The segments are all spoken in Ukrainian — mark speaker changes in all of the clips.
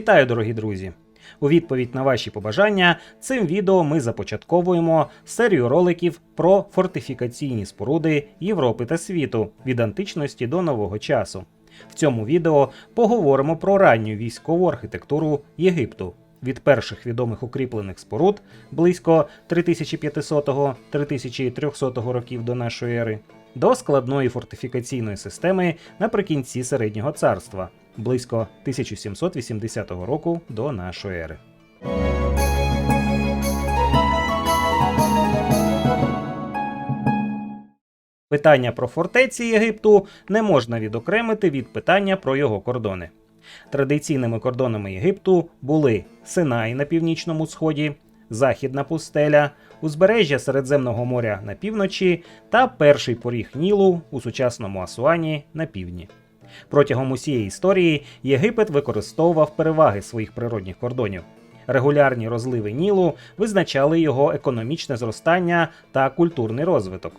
Speaker 1: Вітаю, дорогі друзі! У відповідь на ваші побажання цим відео ми започатковуємо серію роликів про фортифікаційні споруди Європи та світу від античності до нового часу. В цьому відео поговоримо про ранню військову архітектуру Єгипту від перших відомих укріплених споруд близько 3500-3300 років до нашої ери до складної фортифікаційної системи наприкінці середнього царства близько 1780 року до нашої ери. Питання про фортеці Єгипту не можна відокремити від питання про його кордони. Традиційними кордонами Єгипту були Синай на північному сході, Західна пустеля, узбережжя Середземного моря на півночі та перший поріг Нілу у сучасному Асуані на півдні. Протягом усієї історії Єгипет використовував переваги своїх природних кордонів. Регулярні розливи Нілу визначали його економічне зростання та культурний розвиток.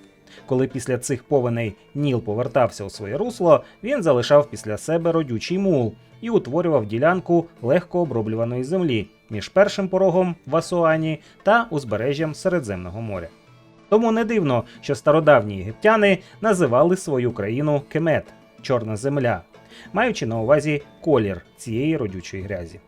Speaker 1: Коли після цих повеней Ніл повертався у своє русло, він залишав після себе родючий мул і утворював ділянку легко оброблюваної землі між першим порогом в Асуані та узбережжям Середземного моря. Тому не дивно, що стародавні єгиптяни називали свою країну Кемет чорна земля, маючи на увазі колір цієї родючої грязі.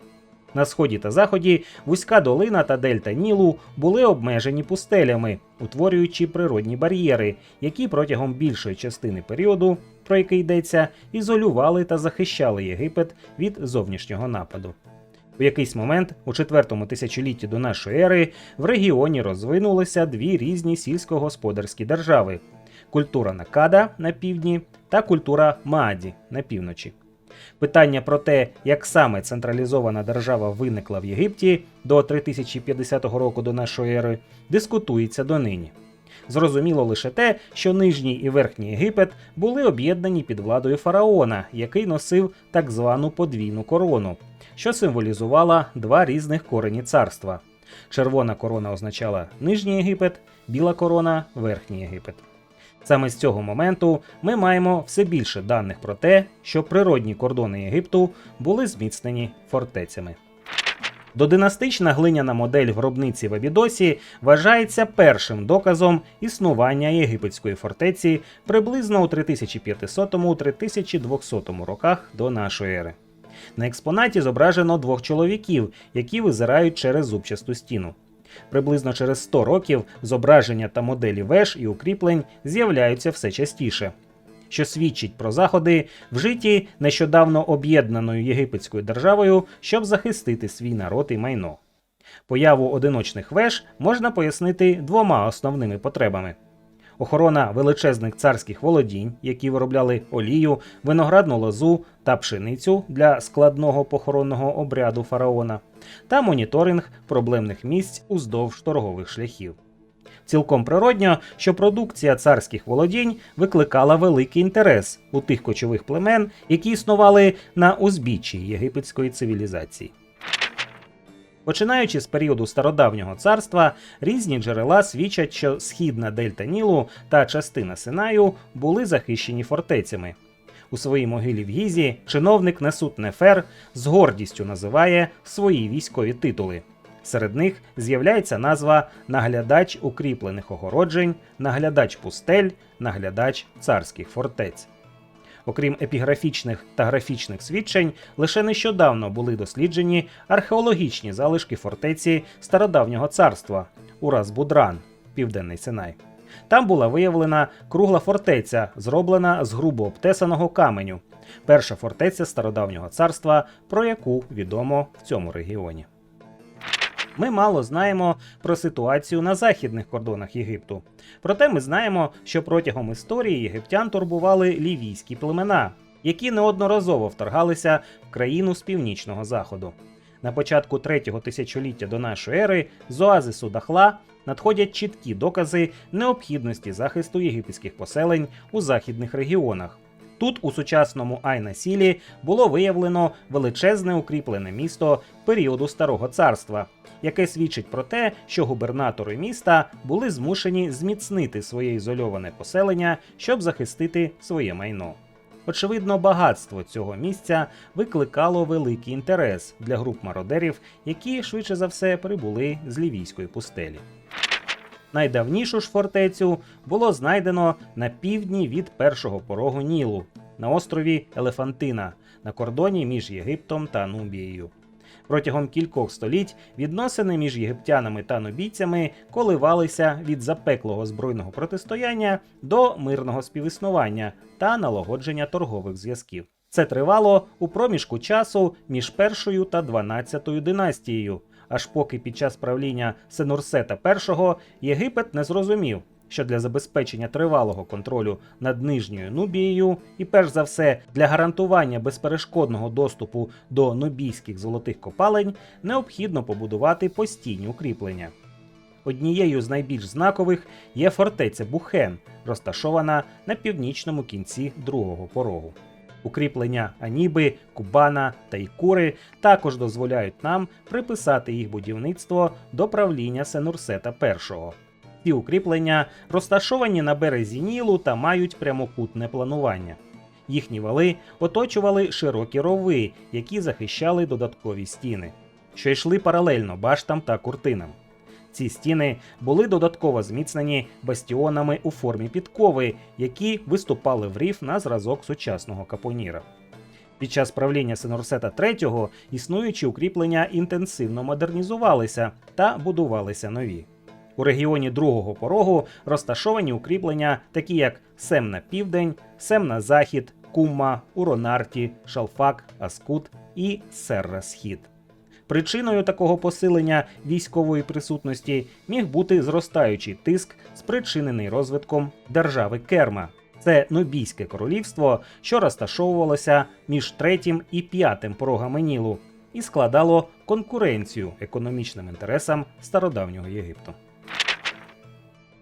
Speaker 1: На сході та заході вузька долина та дельта Нілу були обмежені пустелями, утворюючи природні бар'єри, які протягом більшої частини періоду, про який йдеться, ізолювали та захищали Єгипет від зовнішнього нападу. У якийсь момент, у четвертому тисячолітті до нашої ери, в регіоні розвинулися дві різні сільськогосподарські держави: культура Накада на півдні та культура Мааді на півночі. Питання про те, як саме централізована держава виникла в Єгипті до 3050 року до нашої ери, дискутується донині. Зрозуміло лише те, що нижній і верхній Єгипет були об'єднані під владою фараона, який носив так звану подвійну корону, що символізувала два різних корені царства. Червона корона означала нижній Єгипет, біла корона верхній Єгипет. Саме з цього моменту ми маємо все більше даних про те, що природні кордони Єгипту були зміцнені фортецями. Додинастична глиняна модель гробниці в Абідосі вважається першим доказом існування єгипетської фортеці приблизно у 3500-3200 роках до нашої ери. На експонаті зображено двох чоловіків, які визирають через зубчасту стіну. Приблизно через 100 років зображення та моделі веж і укріплень з'являються все частіше, що свідчить про заходи, вжиті нещодавно об'єднаною єгипетською державою, щоб захистити свій народ і майно. Появу одиночних веж можна пояснити двома основними потребами. Охорона величезних царських володінь, які виробляли олію, виноградну лозу та пшеницю для складного похоронного обряду фараона, та моніторинг проблемних місць уздовж торгових шляхів. Цілком природньо, що продукція царських володінь викликала великий інтерес у тих кочових племен, які існували на узбіччі єгипетської цивілізації. Починаючи з періоду стародавнього царства, різні джерела свідчать, що східна дельта Нілу та частина Синаю були захищені фортецями. У своїй могилі в Гізі чиновник Несут Нефер з гордістю називає свої військові титули. Серед них з'являється назва наглядач укріплених огороджень, наглядач пустель, наглядач царських фортець. Окрім епіграфічних та графічних свідчень, лише нещодавно були досліджені археологічні залишки фортеці стародавнього царства Ураз-Будран, Південний Синай. Там була виявлена кругла фортеця, зроблена з грубо обтесаного каменю. Перша фортеця стародавнього царства, про яку відомо в цьому регіоні. Ми мало знаємо про ситуацію на західних кордонах Єгипту. Проте ми знаємо, що протягом історії єгиптян турбували лівійські племена, які неодноразово вторгалися в країну з північного заходу. На початку третього тисячоліття до нашої ери з оазису Дахла надходять чіткі докази необхідності захисту єгипетських поселень у західних регіонах. Тут, у сучасному Айна-Сілі, було виявлено величезне укріплене місто періоду Старого царства, яке свідчить про те, що губернатори міста були змушені зміцнити своє ізольоване поселення, щоб захистити своє майно. Очевидно, багатство цього місця викликало великий інтерес для груп мародерів, які швидше за все прибули з лівійської пустелі. Найдавнішу ж фортецю було знайдено на півдні від першого порогу Нілу на острові Елефантина на кордоні між Єгиптом та Нубією. Протягом кількох століть відносини між єгиптянами та нубійцями коливалися від запеклого збройного протистояння до мирного співіснування та налагодження торгових зв'язків. Це тривало у проміжку часу між першою та дванадцятою династією, аж поки під час правління Сенурсета І Єгипет не зрозумів, що для забезпечення тривалого контролю над нижньою Нубією і перш за все для гарантування безперешкодного доступу до нубійських золотих копалень необхідно побудувати постійні укріплення. Однією з найбільш знакових є фортеця Бухен, розташована на північному кінці другого порогу. Укріплення Аніби, Кубана та Ікури також дозволяють нам приписати їх будівництво до правління Сенурсета І. Ці укріплення розташовані на березі Нілу та мають прямокутне планування. Їхні вали оточували широкі рови, які захищали додаткові стіни, що йшли паралельно баштам та куртинам. Ці стіни були додатково зміцнені бастіонами у формі підкови, які виступали в рів на зразок сучасного капоніра. Під час правління Сенорсета III існуючі укріплення інтенсивно модернізувалися та будувалися нові. У регіоні другого порогу розташовані укріплення, такі як Сем на південь, Сем на захід, Кумма, Уронарті, Шалфак, Аскут і Серра Схід. Причиною такого посилення військової присутності міг бути зростаючий тиск, спричинений розвитком держави Керма. Це Нубійське королівство, що розташовувалося між третім і п'ятим порогами Нілу, і складало конкуренцію економічним інтересам стародавнього Єгипту.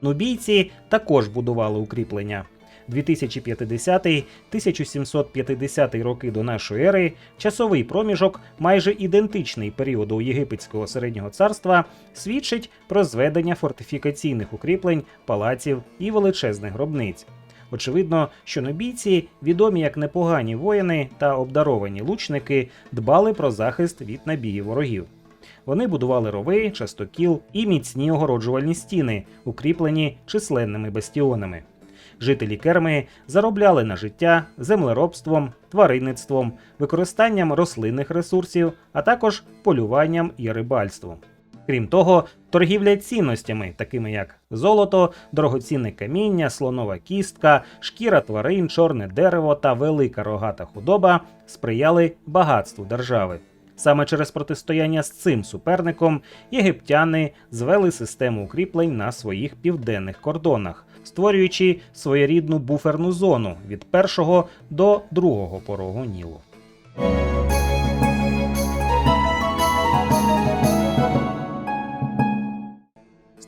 Speaker 1: Нубійці також будували укріплення. 2050-1750 роки до нашої ери часовий проміжок, майже ідентичний періоду Єгипетського середнього царства, свідчить про зведення фортифікаційних укріплень, палаців і величезних гробниць. Очевидно, що нобійці, відомі як непогані воїни та обдаровані лучники, дбали про захист від набігів ворогів. Вони будували рови, частокіл і міцні огороджувальні стіни, укріплені численними бастіонами. Жителі керми заробляли на життя землеробством, тваринництвом, використанням рослинних ресурсів, а також полюванням і рибальством. Крім того, торгівля цінностями, такими як золото, дорогоцінне каміння, слонова кістка, шкіра тварин, чорне дерево та велика рогата худоба сприяли багатству держави. Саме через протистояння з цим суперником єгиптяни звели систему укріплень на своїх південних кордонах, створюючи своєрідну буферну зону від першого до другого порогу Нілу.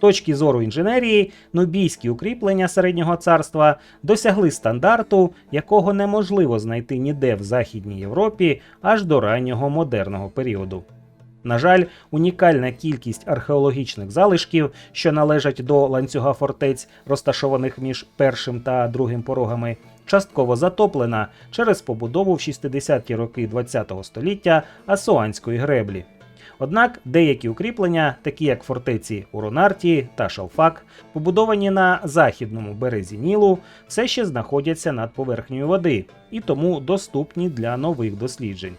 Speaker 1: Точки зору інженерії, нубійські укріплення середнього царства досягли стандарту, якого неможливо знайти ніде в Західній Європі аж до раннього модерного періоду. На жаль, унікальна кількість археологічних залишків, що належать до ланцюга фортець, розташованих між першим та другим порогами, частково затоплена через побудову в 60-ті роки ХХ століття Асуанської греблі. Однак деякі укріплення, такі як фортеці Уронарті та Шалфак, побудовані на західному березі Нілу, все ще знаходяться над поверхнею води і тому доступні для нових досліджень.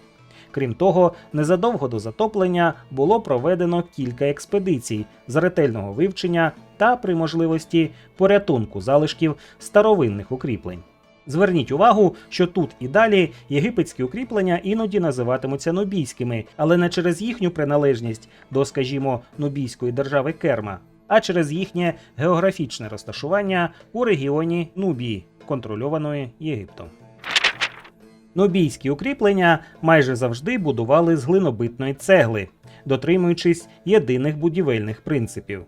Speaker 1: Крім того, незадовго до затоплення було проведено кілька експедицій з ретельного вивчення та при можливості порятунку залишків старовинних укріплень. Зверніть увагу, що тут і далі єгипетські укріплення іноді називатимуться нубійськими, але не через їхню приналежність до, скажімо, нубійської держави Керма, а через їхнє географічне розташування у регіоні Нубії, контрольованої Єгиптом. Нубійські укріплення майже завжди будували з глинобитної цегли, дотримуючись єдиних будівельних принципів.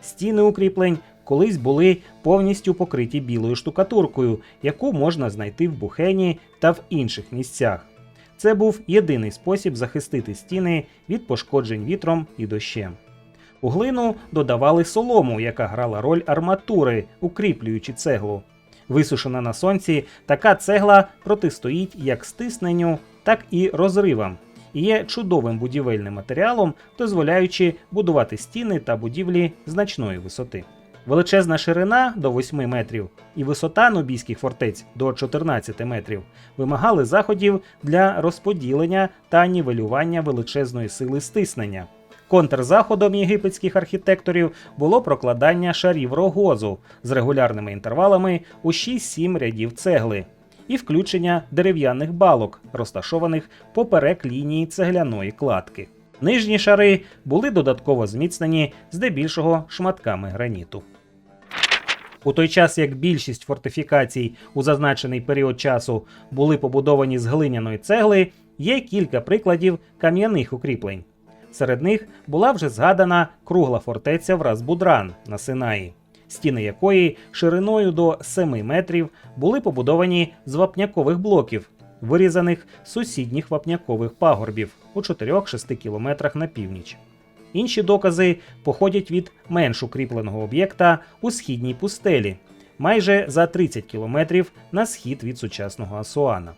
Speaker 1: Стіни укріплень колись були повністю покриті білою штукатуркою, яку можна знайти в Бухені та в інших місцях. Це був єдиний спосіб захистити стіни від пошкоджень вітром і дощем. У глину додавали солому, яка грала роль арматури, укріплюючи цеглу. Висушена на сонці, така цегла протистоїть як стисненню, так і розривам. І є чудовим будівельним матеріалом, дозволяючи будувати стіни та будівлі значної висоти. Величезна ширина до 8 метрів і висота нубійських фортець до 14 метрів вимагали заходів для розподілення та нівелювання величезної сили стиснення. Контрзаходом єгипетських архітекторів було прокладання шарів рогозу з регулярними інтервалами у 6-7 рядів цегли і включення дерев'яних балок, розташованих поперек лінії цегляної кладки. Нижні шари були додатково зміцнені здебільшого шматками граніту. У той час як більшість фортифікацій у зазначений період часу були побудовані з глиняної цегли, є кілька прикладів кам'яних укріплень. Серед них була вже згадана кругла фортеця в Разбудран на Синаї, стіни якої шириною до 7 метрів були побудовані з вапнякових блоків, вирізаних з сусідніх вапнякових пагорбів у 4-6 кілометрах на північ. Інші докази походять від менш укріпленого об'єкта у східній пустелі, майже за 30 кілометрів на схід від сучасного Асуана.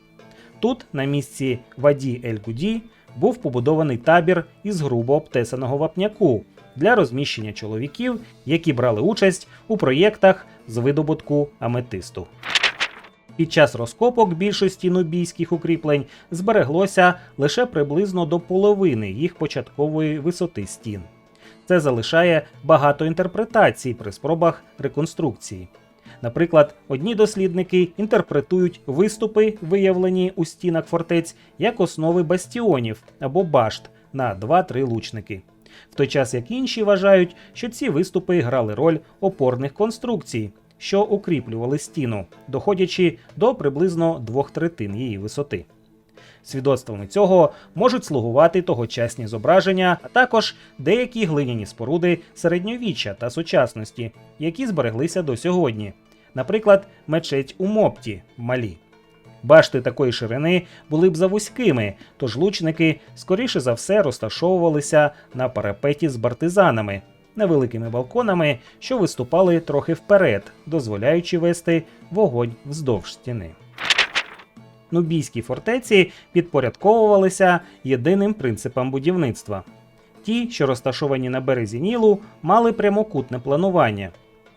Speaker 1: Тут, на місці Ваді Ель-Гуді, був побудований табір із грубо обтесаного вапняку для розміщення чоловіків, які брали участь у проєктах з видобутку аметисту. Під час розкопок більшості нубійських укріплень збереглося лише приблизно до половини їх початкової висоти стін. Це залишає багато інтерпретацій при спробах реконструкції. Наприклад, одні дослідники інтерпретують виступи, виявлені у стінах фортець, як основи бастіонів або башт на 2-3 лучники. В той час як інші вважають, що ці виступи грали роль опорних конструкцій, що укріплювали стіну, доходячи до приблизно двох третин її висоти. Свідоцтвами цього можуть слугувати тогочасні зображення, а також деякі глиняні споруди середньовіччя та сучасності, які збереглися до сьогодні, наприклад, мечеть у Мопті в Малі. Башти такої ширини були б завузькими, тож лучники скоріше за все розташовувалися на парапеті з бартизанами, невеликими балконами, що виступали трохи вперед, дозволяючи вести вогонь вздовж стіни. Нубійські фортеці підпорядковувалися єдиним принципам будівництва. Ті, що розташовані на березі Нілу, мали прямокутне планування.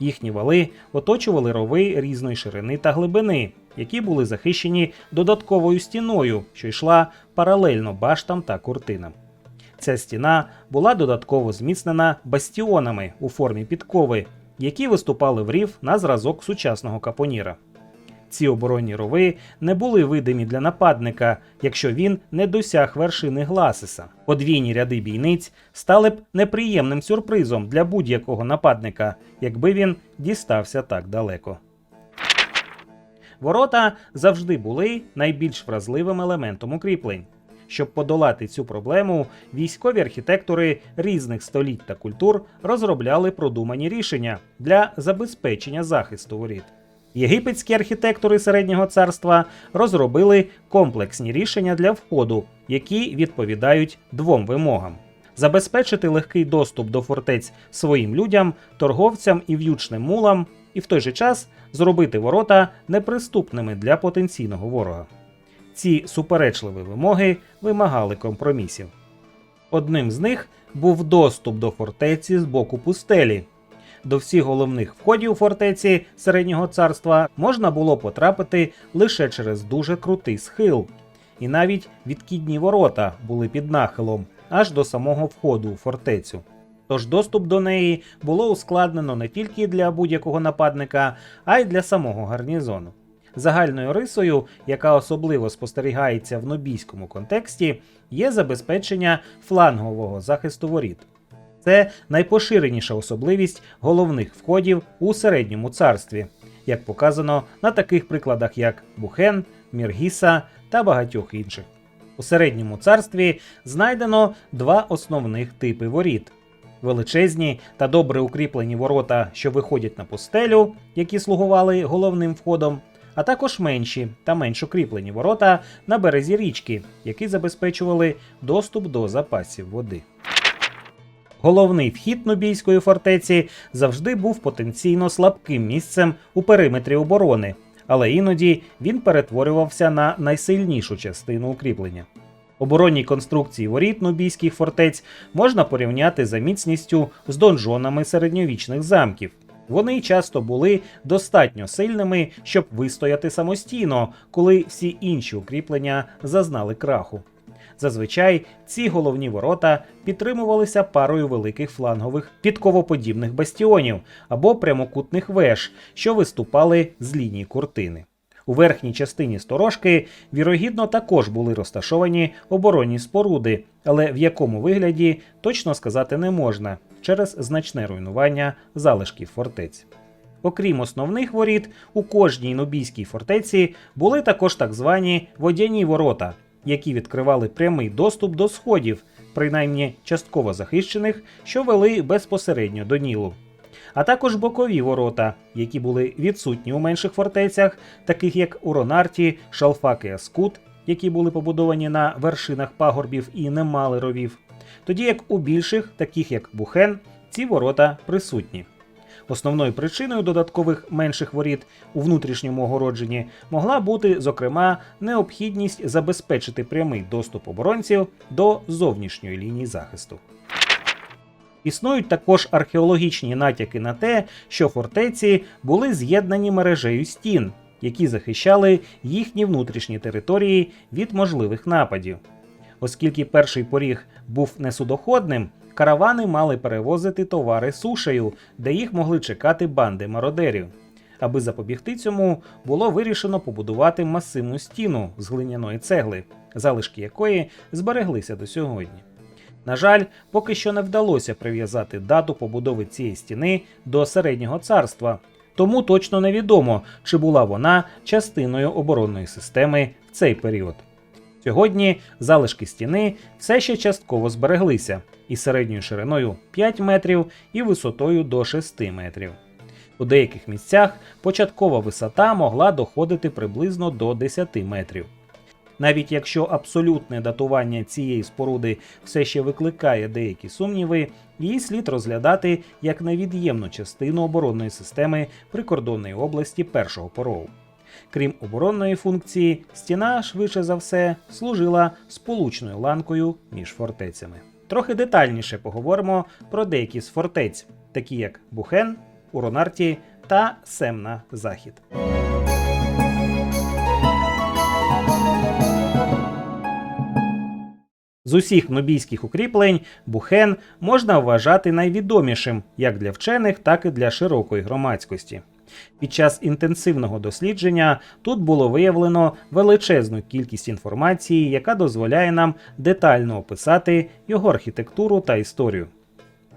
Speaker 1: Їхні вали оточували рови різної ширини та глибини, які були захищені додатковою стіною, що йшла паралельно баштам та куртинам. Ця стіна була додатково зміцнена бастіонами у формі підкови, які виступали в рів на зразок сучасного капоніра. Ці оборонні рови не були видимі для нападника, якщо він не досяг вершини Гласиса. Подвійні ряди бійниць стали б неприємним сюрпризом для будь-якого нападника, якби він дістався так далеко. Ворота завжди були найбільш вразливим елементом укріплень. Щоб подолати цю проблему, військові архітектори різних століть та культур розробляли продумані рішення для забезпечення захисту воріт. Єгипетські архітектори середнього царства розробили комплексні рішення для входу, які відповідають двом вимогам: забезпечити легкий доступ до фортець своїм людям, торговцям і в'ючним мулам, і в той же час зробити ворота неприступними для потенційного ворога. Ці суперечливі вимоги вимагали компромісів. Одним з них був доступ до фортеці з боку пустелі. До всіх головних входів фортеці середнього царства можна було потрапити лише через дуже крутий схил, і навіть відкідні ворота були під нахилом аж до самого входу у фортецю. Тож доступ до неї було ускладнено не тільки для будь-якого нападника, а й для самого гарнізону. Загальною рисою, яка особливо спостерігається в нобійському контексті, є забезпечення флангового захисту воріт. Це найпоширеніша особливість головних входів у середньому царстві, як показано на таких прикладах, як Бухен, Міргіса та багатьох інших. У середньому царстві знайдено два основних типи воріт: величезні та добре укріплені ворота, що виходять на пустелю, які слугували головним входом, а також менші та менш укріплені ворота на березі річки, які забезпечували доступ до запасів води. Головний вхід Нубійської фортеці завжди був потенційно слабким місцем у периметрі оборони, але іноді він перетворювався на найсильнішу частину укріплення. Оборонні конструкції воріт нубійських фортець можна порівняти за міцністю з донжонами середньовічних замків. Вони часто були достатньо сильними, щоб вистояти самостійно, коли всі інші укріплення зазнали краху. Зазвичай ці головні ворота підтримувалися парою великих флангових підковоподібних бастіонів або прямокутних веж, що виступали з лінії куртини. У верхній частині сторожки, вірогідно, також були розташовані оборонні споруди, але в якому вигляді точно сказати не можна через значне руйнування залишків фортець. Окрім основних воріт, у кожній нубійській фортеці були також так звані водяні ворота, які відкривали прямий доступ до сходів, принаймні частково захищених, що вели безпосередньо до Нілу. А також бокові ворота, які були відсутні у менших фортецях, таких як у Ронарті, Шалфак і Аскут, які були побудовані на вершинах пагорбів і не мали ровів, тоді як у більших, таких як Бухен, ці ворота присутні. Основною причиною додаткових менших воріт у внутрішньому огородженні могла бути, зокрема, необхідність забезпечити прямий доступ оборонців до зовнішньої лінії захисту. Існують також археологічні натяки на те, що фортеці були з'єднані мережею стін, які захищали їхні внутрішні території від можливих нападів. Оскільки перший поріг був несудоходним, каравани мали перевозити товари сушею, де їх могли чекати банди мародерів. Аби запобігти цьому, було вирішено побудувати масивну стіну з глиняної цегли, залишки якої збереглися до сьогодні. На жаль, поки що не вдалося прив'язати дату побудови цієї стіни до середнього царства, тому точно невідомо, чи була вона частиною оборонної системи в цей період. Сьогодні залишки стіни все ще частково збереглися із середньою шириною 5 метрів і висотою до 6 метрів. У деяких місцях початкова висота могла доходити приблизно до 10 метрів. Навіть якщо абсолютне датування цієї споруди все ще викликає деякі сумніви, її слід розглядати як невід'ємну частину оборонної системи прикордонної області першого порову. Крім оборонної функції, стіна, швидше за все, служила сполучною ланкою між фортецями. Трохи детальніше поговоримо про деякі з фортець, такі як Бухен, Уронарті та Семна Захід. З усіх нобійських укріплень Бухен можна вважати найвідомішим як для вчених, так і для широкої громадськості. Під час інтенсивного дослідження тут було виявлено величезну кількість інформації, яка дозволяє нам детально описати його архітектуру та історію.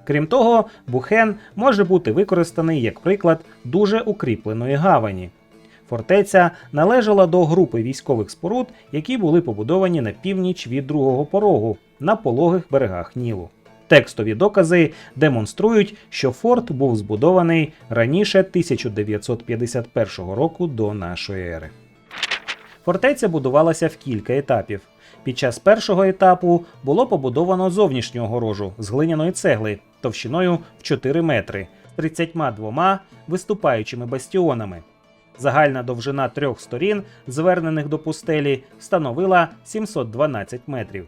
Speaker 1: Крім того, Бухен може бути використаний як приклад дуже укріпленої гавані. Фортеця належала до групи військових споруд, які були побудовані на північ від другого порогу на пологих берегах Нілу. Текстові докази демонструють, що форт був збудований раніше 1951 року до нашої ери. Фортеця будувалася в кілька етапів. Під час першого етапу було побудовано зовнішню огорожу з глиняної цегли товщиною в 4 метри з 32 виступаючими бастіонами. Загальна довжина трьох сторін, звернених до пустелі, становила 712 метрів.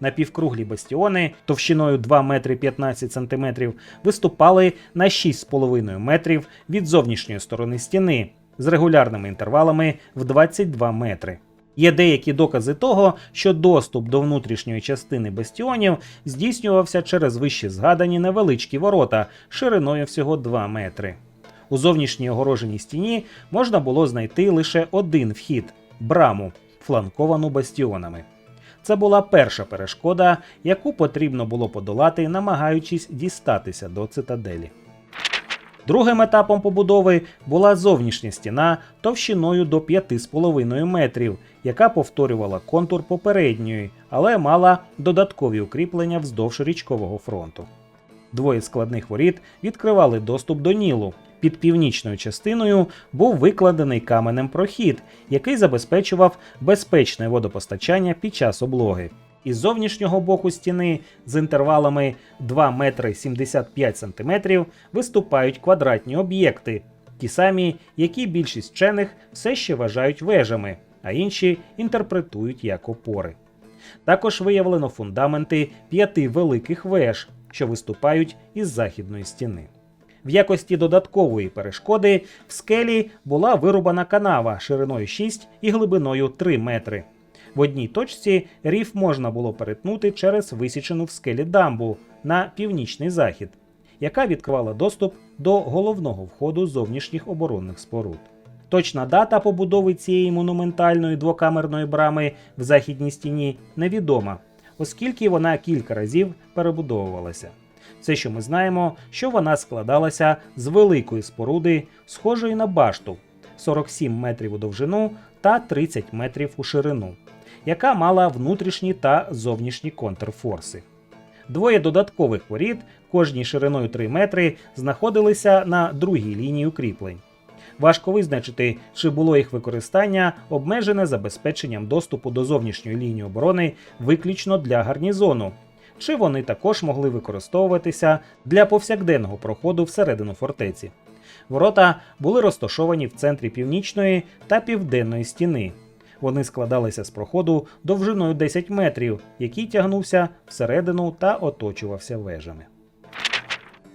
Speaker 1: Напівкруглі бастіони товщиною 2 метри 15 сантиметрів виступали на 6,5 метрів від зовнішньої сторони стіни з регулярними інтервалами в 22 метри. Є деякі докази того, що доступ до внутрішньої частини бастіонів здійснювався через вище згадані невеличкі ворота шириною всього 2 метри. У зовнішній огороженій стіні можна було знайти лише один вхід браму, фланковану бастіонами. Це була перша перешкода, яку потрібно було подолати, намагаючись дістатися до цитаделі. Другим етапом побудови була зовнішня стіна товщиною до 5,5 метрів, яка повторювала контур попередньої, але мала додаткові укріплення вздовж річкового фронту. Двоє складних воріт відкривали доступ до Нілу. Під північною частиною був викладений каменем прохід, який забезпечував безпечне водопостачання під час облоги. Із зовнішнього боку стіни з інтервалами 2 метри 75 сантиметрів виступають квадратні об'єкти, ті самі, які більшість вчених все ще вважають вежами, а інші інтерпретують як опори. Також виявлено фундаменти п'яти великих веж, що виступають із західної стіни. В якості додаткової перешкоди в скелі була вирубана канава шириною 6 і глибиною 3 метри. В одній точці ріф можна було перетнути через висічену в скелі дамбу на північний захід, яка відкривала доступ до головного входу зовнішніх оборонних споруд. Точна дата побудови цієї монументальної двокамерної брами в західній стіні невідома, оскільки вона кілька разів перебудовувалася. Все, що ми знаємо, що вона складалася з великої споруди, схожої на башту 47 метрів у довжину та 30 метрів у ширину, яка мала внутрішні та зовнішні контрфорси. Двоє додаткових воріт, кожній шириною 3 метри, знаходилися на другій лінії укріплень. Важко визначити, чи було їх використання обмежене забезпеченням доступу до зовнішньої лінії оборони виключно для гарнізону, чи вони також могли використовуватися для повсякденного проходу всередину фортеці. Ворота були розташовані в центрі північної та південної стіни. Вони складалися з проходу довжиною 10 метрів, який тягнувся всередину та оточувався вежами.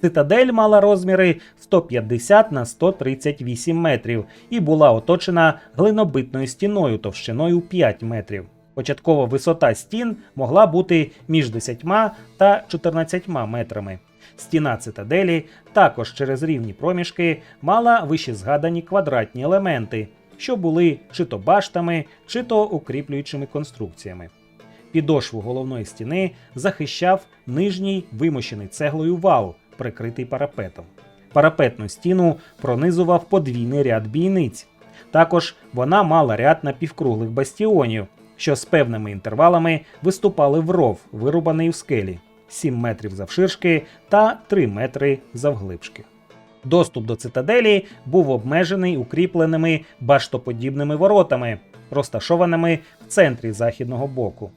Speaker 1: Цитадель мала розміри 150 на 138 метрів і була оточена глинобитною стіною товщиною 5 метрів. Початкова висота стін могла бути між 10 та 14 метрами. Стіна цитаделі також через рівні проміжки мала вищезгадані квадратні елементи, що були чи то баштами, чи то укріплюючими конструкціями. Підошву головної стіни захищав нижній вимощений цеглою вал, прикритий парапетом. Парапетну стіну пронизував подвійний ряд бійниць. Також вона мала ряд напівкруглих бастіонів, що з певними інтервалами виступали в ров, вирубаний у скелі 7 метрів завширшки та 3 метри завглибшки. Доступ до цитаделі був обмежений укріпленими баштоподібними воротами, розташованими в центрі західного боку.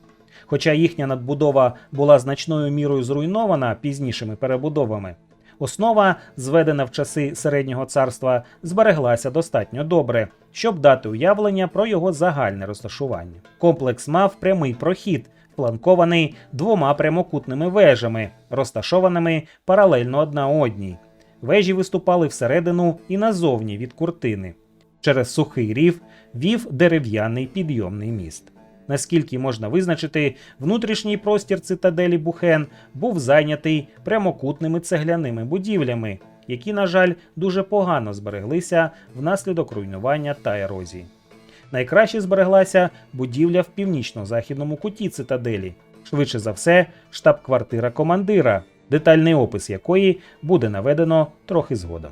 Speaker 1: Хоча їхня надбудова була значною мірою зруйнована пізнішими перебудовами, основа, зведена в часи середнього царства, збереглася достатньо добре, щоб дати уявлення про його загальне розташування. Комплекс мав прямий прохід, фланкований двома прямокутними вежами, розташованими паралельно одна одній. Вежі виступали всередину і назовні від куртини. Через сухий рів вів дерев'яний підйомний міст. Наскільки можна визначити, внутрішній простір цитаделі Бухен був зайнятий прямокутними цегляними будівлями, які, на жаль, дуже погано збереглися внаслідок руйнування та ерозії. Найкраще збереглася будівля в північно-західному куті цитаделі, швидше за все, штаб-квартира командира, детальний опис якої буде наведено трохи згодом.